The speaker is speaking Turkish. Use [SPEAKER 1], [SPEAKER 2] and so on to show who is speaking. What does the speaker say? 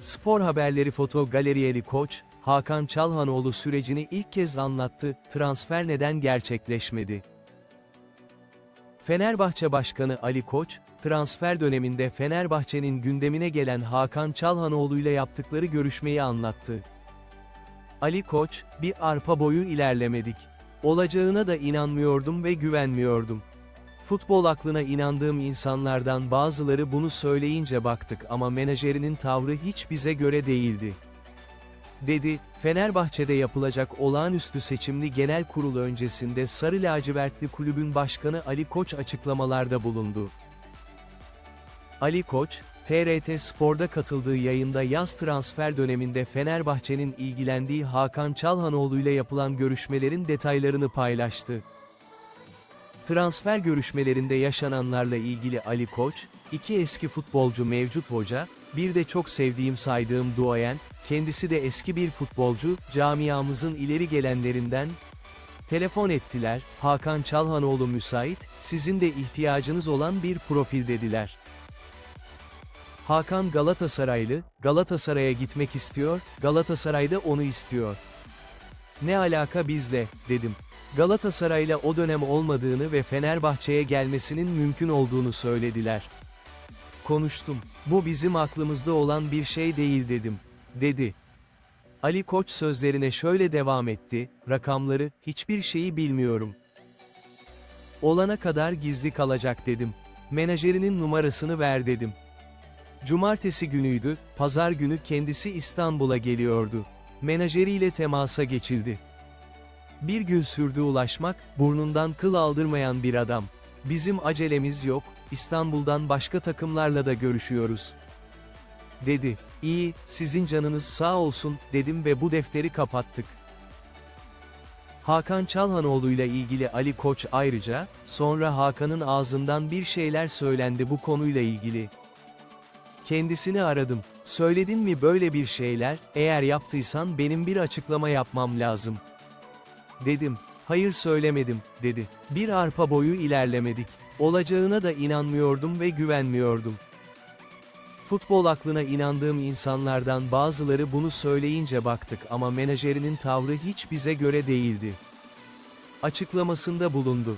[SPEAKER 1] Spor haberleri foto galeriyeli koç, Hakan Çalhanoğlu sürecini ilk kez anlattı, transfer neden gerçekleşmedi? Fenerbahçe Başkanı Ali Koç, transfer döneminde Fenerbahçe'nin gündemine gelen Hakan Çalhanoğlu ile yaptıkları görüşmeyi anlattı. Ali Koç, bir arpa boyu ilerlemedik. Olacağına da inanmıyordum ve güvenmiyordum. Futbol aklına inandığım insanlardan bazıları bunu söyleyince baktık ama menajerinin tavrı hiç bize göre değildi. Dedi, Fenerbahçe'de yapılacak olağanüstü seçimli genel kurul öncesinde Sarı Lacivertli kulübün başkanı Ali Koç açıklamalarda bulundu. Ali Koç, TRT Spor'da katıldığı yayında yaz transfer döneminde Fenerbahçe'nin ilgilendiği Hakan Çalhanoğlu ile yapılan görüşmelerin detaylarını paylaştı. Transfer görüşmelerinde yaşananlarla ilgili Ali Koç, iki eski futbolcu mevcut hoca, bir de çok sevdiğim saydığım duayen, kendisi de eski bir futbolcu, camiamızın ileri gelenlerinden, telefon ettiler, Hakan Çalhanoğlu müsait, sizin de ihtiyacınız olan bir profil dediler. Hakan Galatasaraylı, Galatasaray'a gitmek istiyor, Galatasaray da onu istiyor. Ne alaka bizle, dedim. Galatasaray'la o dönem olmadığını ve Fenerbahçe'ye gelmesinin mümkün olduğunu söylediler. Konuştum. Bu bizim aklımızda olan bir şey değil dedim. Dedi. Ali Koç sözlerine şöyle devam etti, rakamları, hiçbir şeyi bilmiyorum. Olana kadar gizli kalacak dedim. Menajerinin numarasını ver dedim. Cumartesi günüydü, pazar günü kendisi İstanbul'a geliyordu. Menajeriyle temasa geçildi. Bir gün sürdü ulaşmak, burnundan kıl aldırmayan bir adam. Bizim acelemiz yok, İstanbul'dan başka takımlarla da görüşüyoruz. Dedi. İyi, sizin canınız sağ olsun, dedim ve bu defteri kapattık. Hakan Çalhanoğlu ile ilgili Ali Koç ayrıca, sonra Hakan'ın ağzından bir şeyler söylendi bu konuyla ilgili. Kendisini aradım. Söyledin mi böyle bir şeyler, eğer yaptıysan benim bir açıklama yapmam lazım. Dedim, hayır söylemedim, dedi. Bir arpa boyu ilerlemedik. Olacağına da inanmıyordum ve güvenmiyordum. Futbol aklına inandığım insanlardan bazıları bunu söyleyince baktık ama menajerinin tavrı hiç bize göre değildi. Açıklamasında bulundu.